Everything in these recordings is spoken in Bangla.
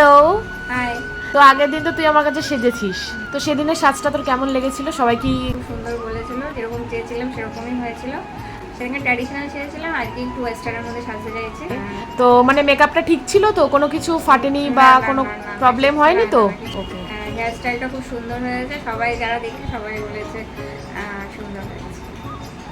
হ্যালো হাই তো আগের দিন তো তুই আমার কাছে সেজেছিস। তো সেদিনের সাজটা তোর কেমন লেগেছিল? সবাই কি সুন্দর বলেছিল যেরকম চেয়েছিলাম সেরকমই হয়েছিল। সেদিনকে ট্র্যাডিশনাল চেয়েছিলাম আজকে একটু ওয়েস্টার্নের মধ্যে সাজতে চাইছি। তো মানে মেকআপটা ঠিক ছিল তো? কোনো কিছু ফাটেনি বা কোনো প্রবলেম হয়নি তো? ওকে হেয়ার স্টাইলটা খুব সুন্দর হয়েছে সবাই যারা দেখে সবাই বলেছে সুন্দর হয়েছে।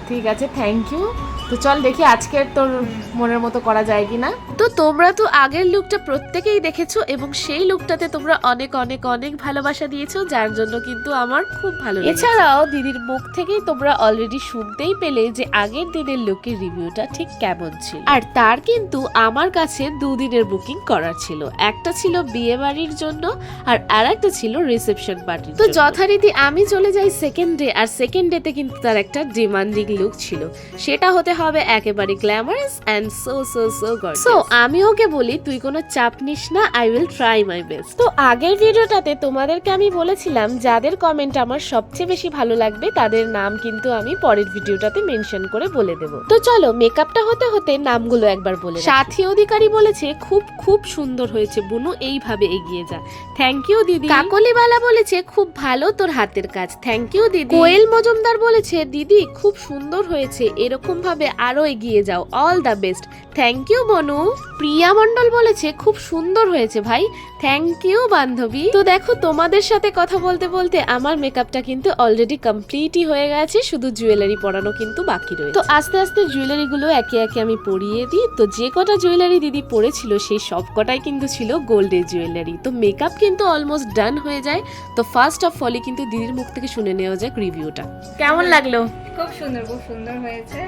ঠিক আছে থ্যাংক ইউ তো চল দেখি আজকের তোর মনের মতো করা যায় কি না তো তোমরা তো আগের লুকটা প্রত্যেকেই দেখেছ এবং সেই লুকটাতে তোমরা অনেক অনেক অনেক ভালোবাসা দিয়েছ যার জন্য কিন্তু আমার খুব ভালো এছাড়াও দিদির মুখ থেকেই তোমরা অলরেডি শুনতেই পেলে যে আগের দিনের লুকের রিভিউটা ঠিক কেমন ছিল। আর তার কিন্তু আমার কাছে দুদিনের বুকিং করা ছিল। একটা ছিল বিয়ে বাড়ির জন্য আর আরেকটা ছিল রিসেপশন পার্টি তো যথারীতি আমি চলে যাই সেকেন্ড ডে আর সেকেন্ড ডেতে কিন্তু তার একটা ডিমান্ডিং লুক ছিল। সেটা হতে হবে একেবারে glamorous and so so so gorgeous so আমি ওকে বলি তুই কোনো চাপ নিস না I will try my best তো আগের ভিডিওটাতে তোমাদেরকে আমি বলেছিলাম যাদের কমেন্ট আমার সবচেয়ে বেশি ভালো লাগবে তাদের নাম কিন্তু আমি পরের ভিডিওটাতে মেনশন করে বলে দেব। তো চলো মেকআপটা হতে হতে নামগুলো একবার বলে সাথী অধিকারী বলেছে খুব খুব সুন্দর হয়েছে বুনু এইভাবে এগিয়ে যা। থ্যাংক ইউ দিদি। কাকলিবালা বলেছে খুব ভালো তোর হাতের কাজ। থ্যাংক ইউ দিদি। কোয়েল মজুমদার বলেছে দিদি খুব সুন্দর হয়েছে এরকম ভাবে আরও এগিয়ে যাও। All the best thank you বনু প্রিয়া মণ্ডল বলেছে খুব সুন্দর হয়েছে ভাই। থ্যাংক ইউ বান্ধবী। তো দেখো তোমাদের সাথে কথা বলতে বলতে আমার মেকআপটা কিন্তু অলরেডি কমপ্লিটই হয়ে গেছে শুধু জুয়েলারি পরানো কিন্তু বাকি রয়েছে। তো আস্তে আস্তে জুয়েলারি গুলো একে একে আমি পরিয়ে দিই। তো যে কটা জুয়েলারি দিদি পরেছিল সেই সব কটাই কিন্তু ছিল গোল্ডের জুয়েলারি তো মেকআপ কিন্তু অলমোস্ট ডান হয়ে যায়। তো ফার্স্ট অফ অলই কিন্তু দিদির মুখ থেকে শুনে নেওয়া যাক রিভিউটা কেমন লাগল? খুব সুন্দর খুব সুন্দর হয়েছে।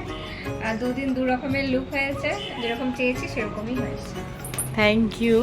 আর দুদিন দু রকমের লুক হয়েছে। যেরকম চেয়েছি সেরকমই হয়েছে। Thank you